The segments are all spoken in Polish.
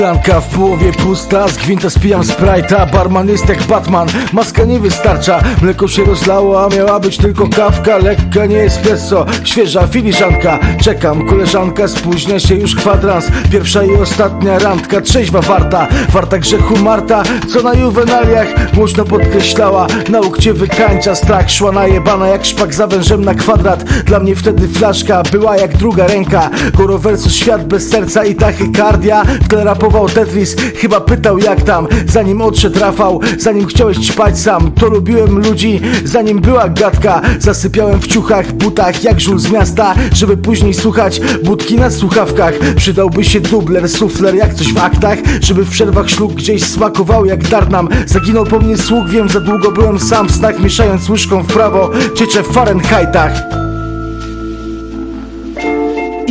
Szklanka w połowie pusta, z gwinta spijam sprite'a Barman jest jak Batman, maska nie wystarcza Mleko się rozlało, a miała być tylko kawka Lekka, nie espresso, świeża filiżanka Czekam, koleżanka, spóźnia się już kwadrans Pierwsza i ostatnia randka, trzeźwa warta Warta grzechu Marta, co na juwenaliach Głośno podkreślała, nauk cię wykańcza Strach szła najebana jak szpak za wężem na kwadrat Dla mnie wtedy flaszka była jak druga ręka Goro versus świat bez serca i tachykardia W tle rapował Tetris, chyba pytał jak tam. Zanim odszedł Rafał, zanim chciałeś ćpać sam To lubiłem ludzi, zanim była gadka Zasypiałem w ciuchach, butach jak żul z miasta. Żeby później słuchać budki na słuchawkach. Przydałby się dubler, sufler jak coś w aktach. Żeby w przerwach szlug gdzieś smakował jak darnam. Zaginął po mnie słuch, wiem za długo byłem sam w snach Mieszając łyżką w prawo, cieczę w Fahrenheitach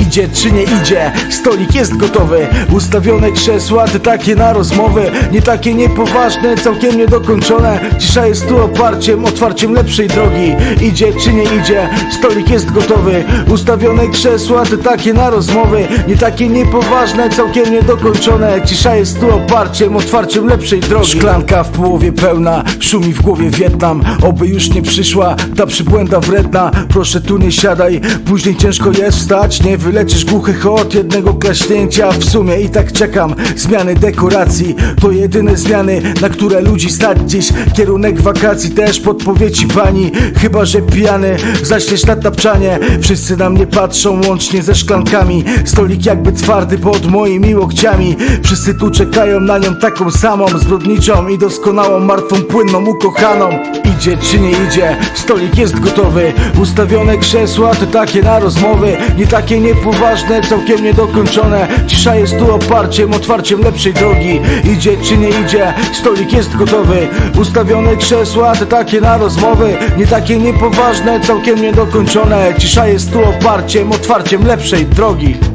Idzie czy nie idzie, stolik jest gotowy Ustawione krzesła, te takie na rozmowy. Nie takie niepoważne, całkiem niedokończone. Cisza jest tu oparciem, otwarciem lepszej drogi. Idzie czy nie idzie, stolik jest gotowy. Ustawione krzesła, te takie na rozmowy. Nie takie niepoważne, całkiem niedokończone. Cisza jest tu oparciem, otwarciem lepszej drogi. Szklanka w połowie pełna, szumi w głowie Wietnam. Oby już nie przyszła ta przybłęda wredna. Proszę tu nie siadaj, później ciężko jest wstać Nie wyleczysz głuchych od jednego klaśnięcia W sumie i tak czekam, zmiany dekoracji To jedyne zmiany, na które ludzi stać dziś Kierunek wakacji też podpowiedzi pani. Chyba, że pijany, zaśniesz na tapczanie. Wszyscy na mnie patrzą łącznie ze szklankami. Stolik jakby twardy pod moimi łokciami. Wszyscy tu czekają na nią taką samą Zbrodniczą i doskonałą, martwą, płynną, ukochaną. Idzie czy nie idzie, stolik jest gotowy. Ustawione krzesła to takie na rozmowy. Nie takie niepoważne, całkiem niedokończone. Cisza jest tu oparciem, otwarciem lepszej drogi. Idzie czy nie idzie, stolik jest gotowy. Ustawione krzesła to takie na rozmowy. Nie takie niepoważne, całkiem niedokończone. Cisza jest tu oparciem, otwarciem lepszej drogi